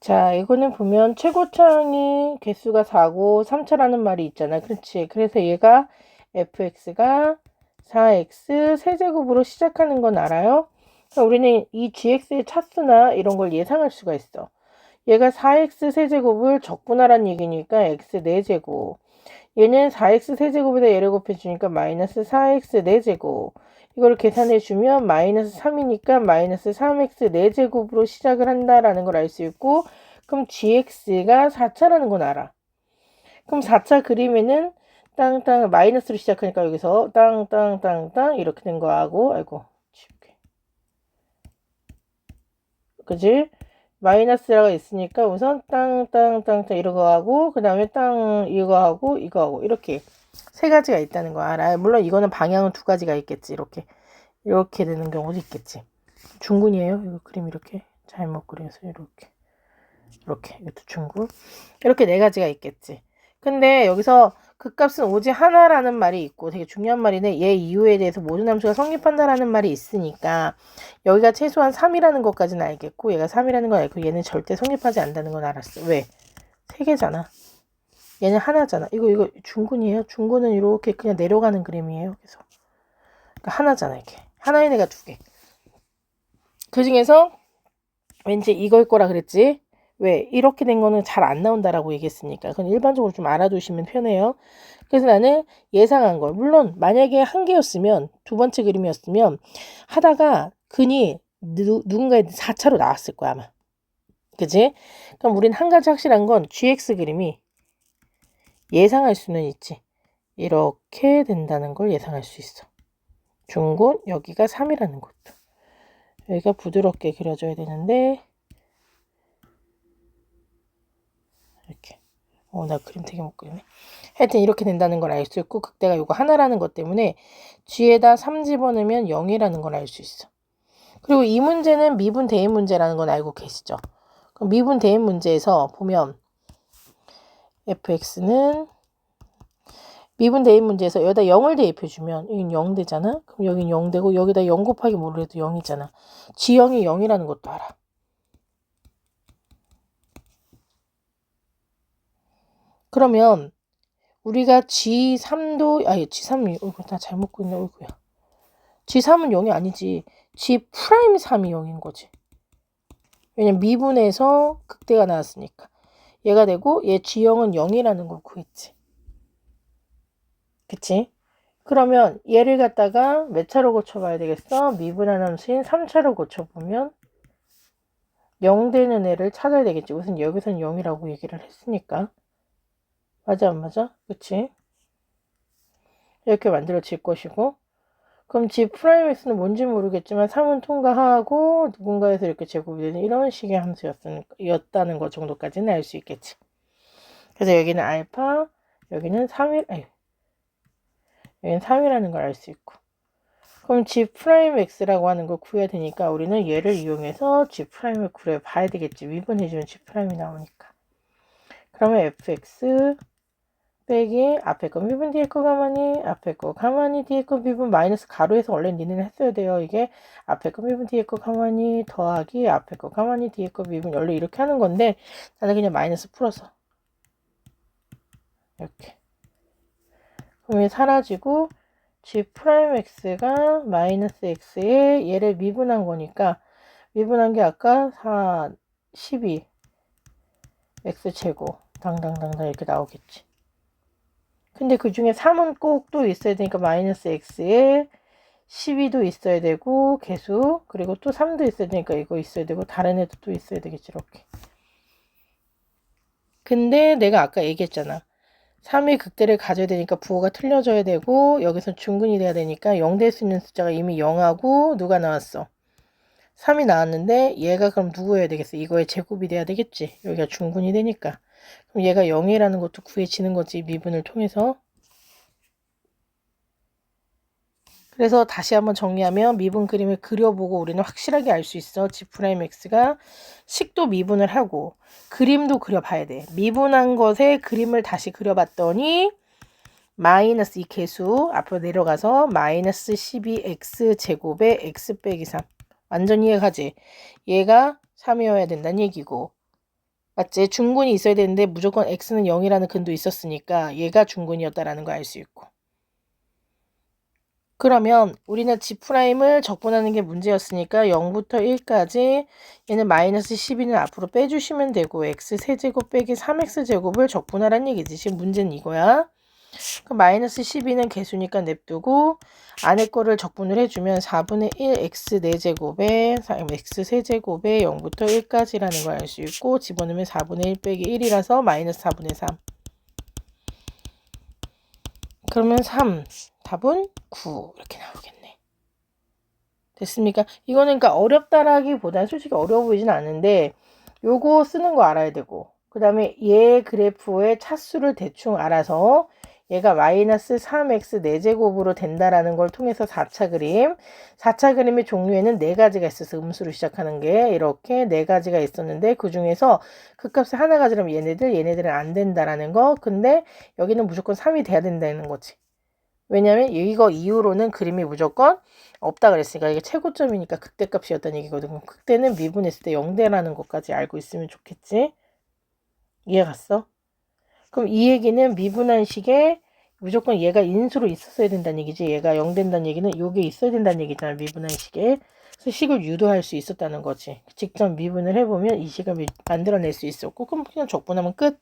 자, 이거는 보면 최고차항이 개수가 4고 3차라는 말이 있잖아. 그렇지. 그래서 얘가 fx가 4x 세제곱으로 시작하는 건 알아요? 그러니까 우리는 이 gx의 차수나 이런 걸 예상할 수가 있어. 얘가 4x 세제곱을 적분하란 얘기니까 x 4제곱. 얘는 4x 세제곱에다 얘를 곱해주니까 마이너스 4x 4제곱. 이걸 계산해 주면 마이너스 3이니까 마이너스 3x 4제곱으로 시작을 한다라는 걸 알 수 있고 그럼 gx가 4차라는 건 알아. 그럼 4차 그림에는 땅땅 마이너스로 시작하니까 여기서 땅땅땅땅 이렇게 된 거하고 아이고 지울게. 그지? 마이너스가 있으니까 우선 땅땅땅땅 이거 하고 그 다음에 땅 이거 하고 이거 하고 이렇게 세 가지가 있다는 거 알아요. 물론 이거는 방향은 두 가지가 있겠지. 이렇게 이렇게 되는 경우도 있겠지. 중군이에요. 이거 그림 이렇게 잘못 그려서 이렇게 이렇게 이것도 중군 이렇게 네 가지가 있겠지. 근데 여기서 극값은 오직 하나라는 말이 있고 되게 중요한 말이네. 얘 이유에 대해서 모든 함수가 성립한다라는 말이 있으니까 여기가 최소한 3이라는 것까지는 알겠고 얘가 3이라는 건 알고 얘는 절대 성립하지 않는다는 건 알았어. 왜? 세 개잖아. 얘는 하나잖아. 이거 이거 중군이에요. 중군은 이렇게 그냥 내려가는 그림이에요. 그래서 그러니까 하나잖아 이렇게. 하나인 애가 두 개. 그 중에서 왠지 이걸 거라 그랬지. 왜 이렇게 된 거는 잘 안 나온다라고 얘기했으니까 그건 일반적으로 좀 알아두시면 편해요. 그래서 나는 예상한 걸 물론 만약에 한 개였으면 두 번째 그림이었으면 하다가 근이 누, 누군가의 4차로 나왔을 거야 아마. 그지? 그럼 우린 한 가지 확실한 건 GX 그림이 예상할 수는 있지. 이렇게 된다는 걸 예상할 수 있어. 중곤 여기가 3이라는 것도. 여기가 부드럽게 그려져야 되는데 이렇게. 어, 나 그림 되게 못 그리네. 하여튼 이렇게 된다는 걸 알 수 있고 극대가 이거 하나라는 것 때문에 G에다 3 집어넣으면 0이라는 걸 알 수 있어. 그리고 이 문제는 미분 대입 문제라는 건 알고 계시죠? 그럼 미분 대입 문제에서 보면 fx는 미분 대입 문제에서 여기다 0을 대입해주면 여긴 0 되잖아? 그럼 여긴 0 되고 여기다 0 곱하기 해도 0이잖아. G형이 0이라는 것도 알아. 그러면 우리가 G3도 아니 G3이 어이구 나 잘못 그렸네 어이구야. G3은 0이 아니지. G 프라임 3이 0인 거지. 왜냐면 미분에서 극대가 나왔으니까. 얘가 되고 얘 G형은 0이라는 걸 구했지. 그치? 그러면 얘를 갖다가 몇 차로 고쳐봐야 되겠어? 미분한 함수인 3차로 고쳐보면 0 되는 애를 찾아야 되겠지. 우선 여기서는 0이라고 얘기를 했으니까. 맞아 안 맞아? 그치? 이렇게 만들어질 것이고 그럼 G 프라임 X는 뭔지 모르겠지만 3은 통과하고 누군가에서 이렇게 제곱이 되는 이런 식의 함수였다는 것 정도까지는 알 수 있겠지. 그래서 여기는 알파, 여기는 3일, 아니, 여기는 3이라는 걸 알 수 있고. 그럼 G 프라임 X라고 하는 걸 구해야 되니까 우리는 얘를 이용해서 G 프라임을 구해 봐야 되겠지. 미분해주면 G 프라임이 나오니까. 그러면 fx 빼기 앞에 거 미분 뒤에 거 가만히 앞에 거 가만히 뒤에 거 미분 마이너스 가로에서 원래 니는 했어야 돼요. 이게 앞에 거 미분 뒤에 거 가만히 더하기 앞에 거 가만히 뒤에 거 미분 원래 이렇게 하는 건데 나는 그냥 마이너스 풀어서 이렇게 얘 사라지고 g 프라임 x가 마이너스 x에 얘를 미분한 거니까 미분한 게 아까 4 12 x 제곱 당당당당 이렇게 나오겠지. 근데 그 중에 3은 꼭 또 있어야 되니까 마이너스 x에 12도 있어야 되고 개수 그리고 또 3도 있어야 되니까 이거 있어야 되고 다른 애도 또 있어야 되겠지 이렇게. 근데 내가 아까 얘기했잖아. 3의 극대를 가져야 되니까 부호가 틀려져야 되고 여기서 중근이 돼야 되니까 0 될 수 있는 숫자가 이미 0하고 누가 나왔어? 3이 나왔는데 얘가 그럼 누구여야 되겠어? 이거의 제곱이 돼야 되겠지. 여기가 중근이 되니까. 그럼 얘가 0이라는 것도 구해지는 거지. 미분을 통해서. 그래서 다시 한번 정리하면 미분 그림을 그려보고 우리는 확실하게 알 수 있어. G 프라임 X가 식도 미분을 하고 그림도 그려봐야 돼. 미분한 것에 그림을 다시 그려봤더니 마이너스 이 개수 앞으로 내려가서 마이너스 12x 제곱에 x 빼기 3 완전 이해가지? 얘가 3이어야 된다는 얘기고 맞지? 중근이 있어야 되는데 무조건 x는 0이라는 근도 있었으니까 얘가 중근이었다라는 거 알 수 있고. 그러면 우리는 G'을 적분하는 게 문제였으니까 0부터 1까지 얘는 마이너스 12는 앞으로 빼주시면 되고 x 세제곱 빼기 3x제곱을 적분하란 얘기지. 지금 문제는 이거야. 그럼 마이너스 12는 개수니까 냅두고 안에 거를 적분을 해주면 4분의 1 x 4제곱에 x 세제곱에 0부터 1까지라는 걸 알 수 있고 집어넣으면 4분의 1 빼기 1이라서 마이너스 4분의 3 그러면 3 답은 9 이렇게 나오겠네. 됐습니까? 이거는 그러니까 어렵다라기보다는 솔직히 어려워 보이진 않는데 요거 쓰는 거 알아야 되고 그 다음에 얘 그래프의 차수를 대충 알아서 얘가 마이너스 3x 4제곱으로 된다라는 걸 통해서 4차 그림 4차 그림의 종류에는 네 가지가 있어서 음수로 시작하는 게 이렇게 네 가지가 있었는데 그 중에서 그 값이 하나 가지라면 얘네들 얘네들은 안 된다라는 거 근데 여기는 무조건 3이 돼야 된다는 거지 왜냐면 이거 이후로는 그림이 무조건 없다 그랬으니까 이게 최고점이니까 극대 값이었다는 얘기거든. 극대는 미분했을 때 0대라는 것까지 알고 있으면 좋겠지. 이해 갔어? 그럼 이 얘기는 미분한 식에 무조건 얘가 인수로 있었어야 된다는 얘기지. 얘가 0 된다는 얘기는 요게 있어야 된다는 얘기잖아. 미분한 식에. 그래서 식을 유도할 수 있었다는 거지. 직접 미분을 해보면 이 식을 미- 만들어낼 수 있었고 그럼 그냥 적분하면 끝.